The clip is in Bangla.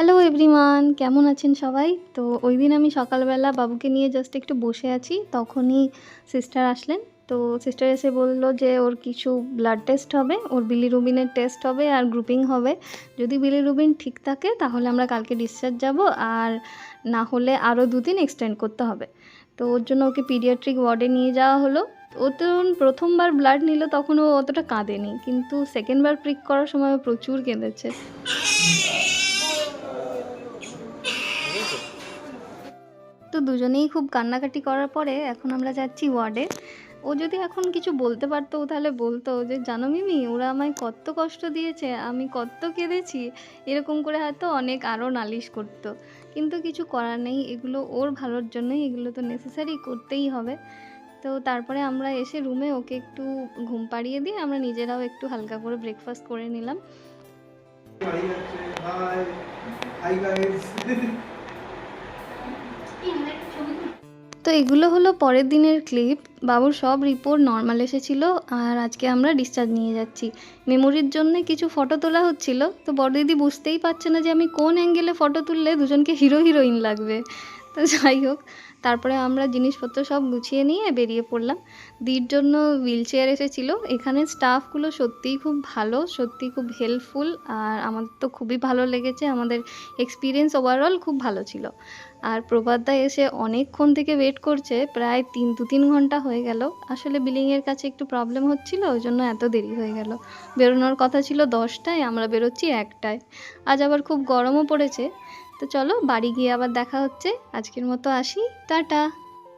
হ্যালো এভরিওয়ান কেমন আছেন সবাই? তো ওই দিন আমি সকালবেলা বাবুকে নিয়ে জাস্ট একটু বসে আছি, তখনই সিস্টার আসলেন। তো সিস্টার এসে বলল যে ওর কিছু ব্লাড টেস্ট হবে, ওর বিলিরুবিনের টেস্ট হবে আর গ্রুপিং হবে। যদি বিলিরুবিন ঠিক থাকে, তাহলে আমরা কালকে ডিসচার্জ যাব আর না হলে আরও দুদিন এক্সটেন্ড করতে হবে। তো ওর জন্য ওকে পিডিয়াট্রিক ওয়ার্ডে নিয়ে যাওয়া হলো। ও তো প্রথমবার ব্লাড নিল, তখন ও অতটা কাঁদেনি, কিন্তু সেকেন্ডবার প্রিক করার সময় প্রচুর কেঁদেছে। তো দুজনেই খুব কান্নাকাটি করার পরে এখন আমরা যাচ্ছি ওয়ার্ডে। ও যদি এখন কিছু বলতে পারতো তাহলে বলতো যে, জানো মিমি, ওরা আমায় কত কষ্ট দিয়েছে, আমি কত কেঁদেছি। এরকম করে হয়তো অনেক আরও নালিশ করতো। কিন্তু কিছু করার নেই, এগুলো ওর ভালোর জন্যই, এগুলো তো নেসেসারি করতেই হবে। তো তারপরে আমরা এসে রুমে ওকে একটু ঘুম পাড়িয়ে দিয়ে আমরা নিজেরাও একটু হালকা করে ব্রেকফাস্ট করে নিলাম। তো এগুলো হলো পরের দিনের ক্লিপ বাবুর সব রিপোর্ট নর্মাল এসেছিল আর আজকে আমরা ডিসচার্জ নিয়ে যাচ্ছি। মেমোরির জন্য কিছু ফটো তোলা হচ্ছিল। তো বড় দিদি বুঝতেই পারছে না যে আমি কোন অ্যাঙ্গেলে ফটো তুললে দুজনকে হিরো হিরোইন লাগবে। তো যাই হোক, তারপরে আমরা জিনিসপত্র সব গুছিয়ে নিয়ে বেরিয়ে পড়লাম। দির জন্য হুইল চেয়ার এসেছিল। এখানে স্টাফগুলো সত্যিই খুব ভালো, সত্যিই খুব হেল্পফুল আর আমাদের তো খুবই ভালো লেগেছে। আমাদের এক্সপিরিয়েন্স ওভারঅল খুব ভালো ছিল। আর প্রভাতদা এসে অনেকক্ষণ থেকে ওয়েট করছে, প্রায় তিন, দু, তিন ঘণ্টা হয়ে গেল। আসলে বিলিংয়ের কাছে একটু প্রবলেম হচ্ছিল, ওই জন্য এত দেরি হয়ে গেল। বেরোনোর কথা ছিল দশটায়, আমরা বেরোচ্ছি একটায়। আজ আবার খুব গরমও পড়েছে। তো চলো বাড়ি গিয়ে আবার দেখা হচ্ছে। আজকের মতো আসি। টাটা।